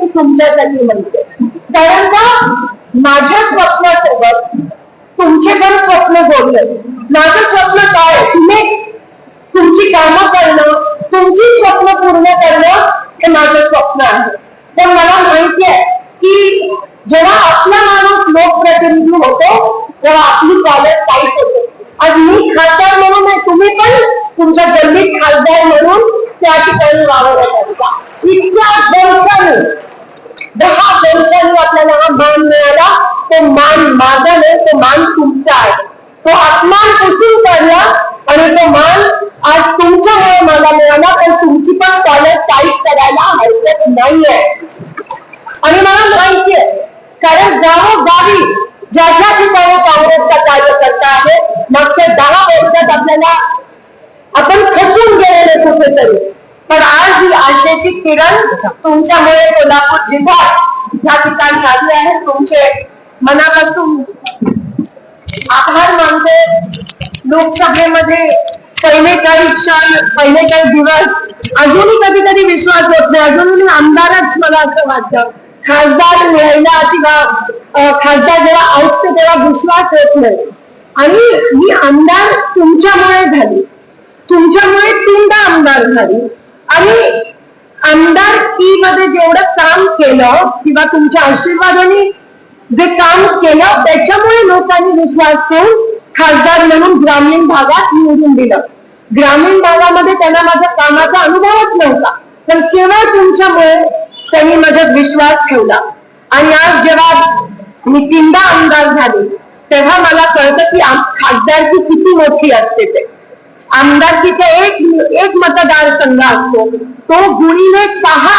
मी तुमच्यासाठी म्हणते. कारण का? माझ्या स्वप्नासोबत तुमचे पण स्वप्न जोडले. माझं स्वप्न काय? तुम्ही तुमची कामं करणं, तुमची स्वप्न पूर्ण करणं हे माझं स्वप्न आहे. पण मला माहिती आहे की जेव्हा आपला माणूस लोकप्रतिनिधी होतो, तेव्हा आपली कॉलेज टाईट होते. आज मी खासदार म्हणून नाही तुम्ही पण तुमच्या गल्लीत खासदार म्हणून त्या ठिकाणी वावरत असता इतक्या वर्षांनी दहा वर्षांनी आपल्याला हा मान मिळाला. तो मान माझा नाही तो मान तुमचा आहे. तो अपमान पुसून काढला आणि तो मान आज तुमच्यामुळे मला मिळाला पण तुमची पण कॉलेज टाईप करायला हरकत नाहीये. आणि मला माहिती आहे कारण गावोगावी ज्या ज्या ठिकाणी काँग्रेसचा कार्यकर्ता आहे मागच्या दहा वर्षात आपल्याला आपण खचून गेलेले कुठेतरी. पण आज ही आशेची किरण तुमच्यामुळे कोल्हापूर जिल्ह्यात ह्या ठिकाणी आली आहे. तुमचे मनापासून आभार मानते. लोकसभेमध्ये पहिले काही क्षण पहिले काही दिवस अजूनही कधी कधी विश्वास होत नाही. अजूनही आमदारच मला असं वाटतं. खासदार मिळायला किंवा खासदार जेव्हा ऐकतो तेव्हा विश्वास होत नाही. आणि मी आमदार तुमच्यामुळे झाली. तुमच्यामुळे तीनदा आमदार झाली. आणि आमदारमध्ये जेवढं काम केलं किंवा तुमच्या आशीर्वादाने जे काम केलं त्याच्यामुळे लोकांनी विश्वास ठेवून खासदार म्हणून ग्रामीण भागात निवडून दिलं. ग्रामीण भागामध्ये त्यांना माझ्या कामाचा अनुभवच नव्हता पण केवळ तुमच्यामुळे त्यांनी माझ्यात विश्वास ठेवला. आणि आज जेव्हा मी तीनदा आमदार झाले तेव्हा मला कळतं की खासदारकी किती मोठी असते ते. आमदारकीचं एक मतदारसंघ असतो. तो गुणिले सहा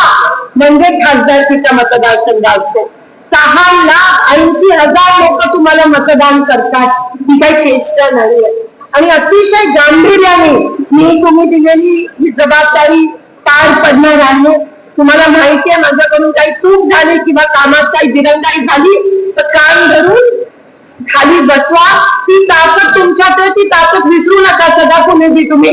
म्हणजे खासदारकीचा मतदारसंघ असतो. सहा लाख ऐंशी हजार लोक तुम्हाला मतदान करतात. ही काही चेष्टा नाही. आणि अतिशय गांभीर्याने मी तुम्ही दिलेली ही जबाबदारी पार पडणार आहे. तुम्हाला माहिती आहे माझ्याकडून काही चूक झाली किंवा कामात काही दिरंगाई झाली तर काम धरून खाली बसवा. ती ताकद तुमच्यात ती ताकद विसरू नका. सदा पुणेजी तुम्ही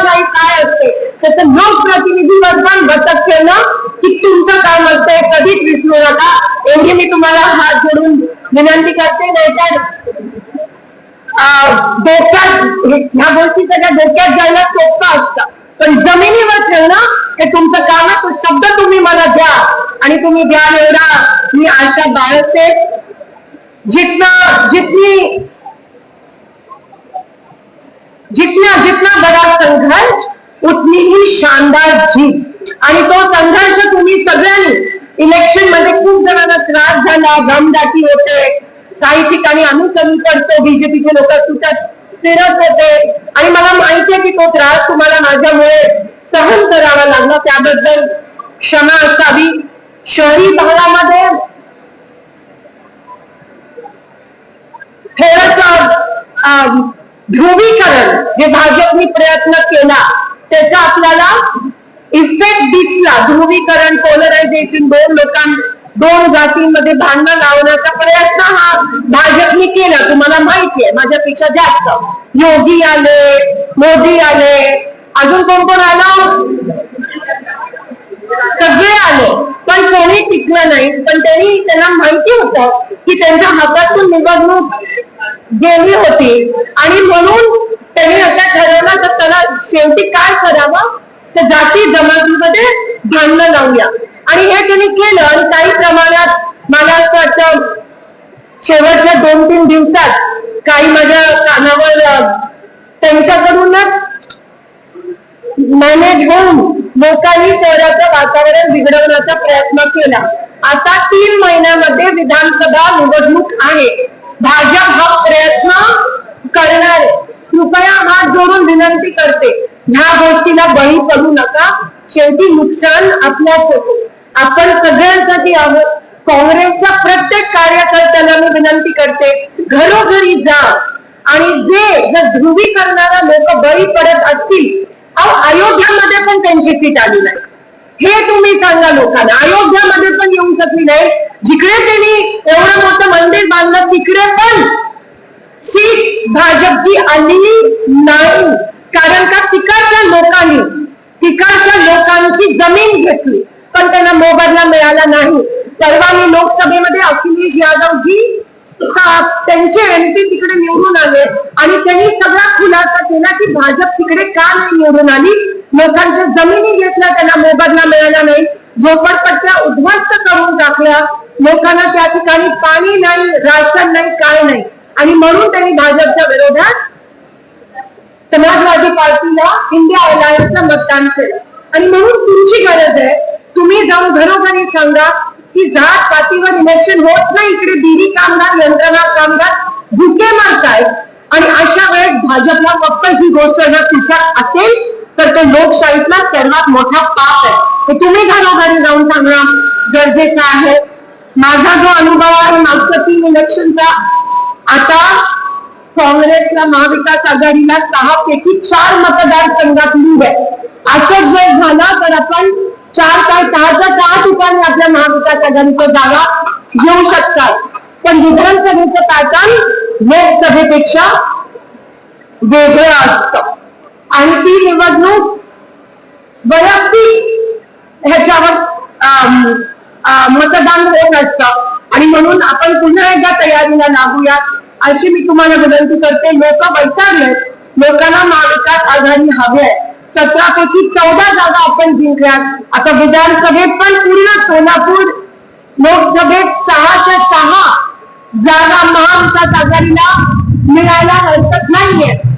लोकशाही काय असते? त्याचं लोकप्रतिनिधीवर पण घटक केलं की तुमचं काम असतं कधीच विसरू नका. एवढी मी तुम्हाला हात जोडून विनंती करते. नाही डोक्यात ह्या गोष्टी सगळ्या डोक्यात जायला सोपं असतं. पण जमिनीवर ठेवणं हे तुमचं काम आहे तो शब्द तुम्ही मला द्या. आणि तुम्ही द्या एवढा. मी आशा बाळगते. आमदारजी आणि तो संघर्ष तुम्ही सगळ्यांनी इलेक्शनमध्ये खूप जणांना त्रास झाला दमदाटी होते. काही ठिकाणी आम्ही कमी करतो बीजेपीचे लोक सुटत फिरत होते. आणि मला माहिती आहे की तो त्रास तुम्हाला माझ्यामुळे सहन करावा लागला. त्याबद्दल क्षमा असावी. शहरी भागामध्ये थोडस ध्रुवीकरण जे भाजपने प्रयत्न केला. त्याचा आपल्याला इफेक्ट दिसला. ध्रुवीकरण पोलरायझेशन दोन लोकां दोन जातींमध्ये भांडण लावण्याचा प्रयत्न हा भाजपने केला. तुम्हाला माहिती आहे माझ्यापेक्षा जास्त. योगी आले मोदी आले अजून कोण कोण आला? सगळे आले. पण कोणी टिकलं नाही. पण त्यांनी त्यांना माहिती होत की त्यांच्या हातातून निवडणूक गेली होती. आणि म्हणून त्यांनी असं ठरवलं तर त्याला शेवटी तर जाती जमातीमध्ये भांडणं लावूया. आणि हे त्यांनी केलं आणि काही प्रमाणात मला असं वाटतं शेवटच्या दोन तीन दिवसात काही माझ्या कानावर अं, त्यांच्याकडूनच मॅनेज होऊन लोकांनी शहराचं वातावरण बिघडवण्याचा प्रयत्न केला. आता तीन महिन्यामध्ये विधानसभा निवडणूक आहे. भाजप हा प्रयत्न करणार आहे. कृपया हात जोडून विनंती करते. ह्या गोष्टीला बळी पडू नका. शेवटी नुकसान आपल्याच होतो आपण सगळ्यांसाठी आहोत. काँग्रेसच्या प्रत्येक कार्यकर्त्याला मी विनंती करते घरोघरी जा. आणि जे जर ध्रुवीकरणाला लोक बळी पडत असतील अहो अयोध्यामध्ये पण त्यांची सीट आली नाही. हे तुम्ही सांगा लोकांना. अयोध्यामध्ये पण येऊ शकली नाही. जिकडे त्यांनी एवढं मोठं मंदिर बांधलं तिकडे पण ही भाजपची आली नाही. कारण का तिकडच्या लोकांनी तिकडच्या लोकांची जमीन घेतली पण त्यांना मोबदला मिळाला नाही. परवा मी लोकसभेमध्ये अखिलेश यादवजी हा त्यांचे एमपी तिकडे निवडून आले आणि त्यांनी सगळा खुलासा केला की भाजप तिकडे का नाही निवडून आली? लोकांच्या जमिनी घेतल्या त्यांना मोबदला मिळाला नाही. झोपडपट्ट्या उद्ध्वस्त करून टाकल्या. लोकांना त्या ठिकाणी पाणी नाही राशन नाही काय नाही. आणि म्हणून त्यांनी भाजपच्या विरोधात समाजवादी पार्टीला इंडिया अलायन्सला मतदान केलं. आणि म्हणून तुमची गरज आहे तुम्ही जाऊन घरोघरी सांगा की जात पातीवर इलेक्शन होत नाही इकडे. बिरी कामगार यंत्रणा कामगार भुके मारतायत. आणि अशा वेळेस भाजपला फक्त ही गोष्ट जर तिच्यात असेल तर ते लोकशाहीतला सर्वात मोठा पाप आहे. हे तुम्ही घरोघरी जाऊन सांगणं गरजेचं आहे. माझा जो अनुभव आहे मागच्या तीन इलेक्शनचा आता काँग्रेसला महाविकास आघाडीला सहा पैकी चार मतदारसंघात लीड आहे. असंच जर झालं तर आपण चार काय सहाच्या सहा ठिकाणी आपल्या महाविकास आघाडीच्या जागा घेऊ शकतात पण विधानसभेचं पॅटर्न लोकसभेपेक्षा वेगळं असतं. आणि ती निवडणूक वैयक्तिक ह्याच्यावर मतदान होत असतं. आणि म्हणून आपण पुन्हा एकदा तयारीला लागूया अशी मी तुम्हाला विनंती करते लोक वैतागलेत. लोकांना महाविकास आघाडी हवी आहे. सतरा पैकी चौदा जागा आपण जिंकल्यात. आता विधानसभेत पण पूर्ण सोलापूर लोकसभेत सहाशे सहा जागा महाविकास आघाडीला मिळायला हरकत नाहीये.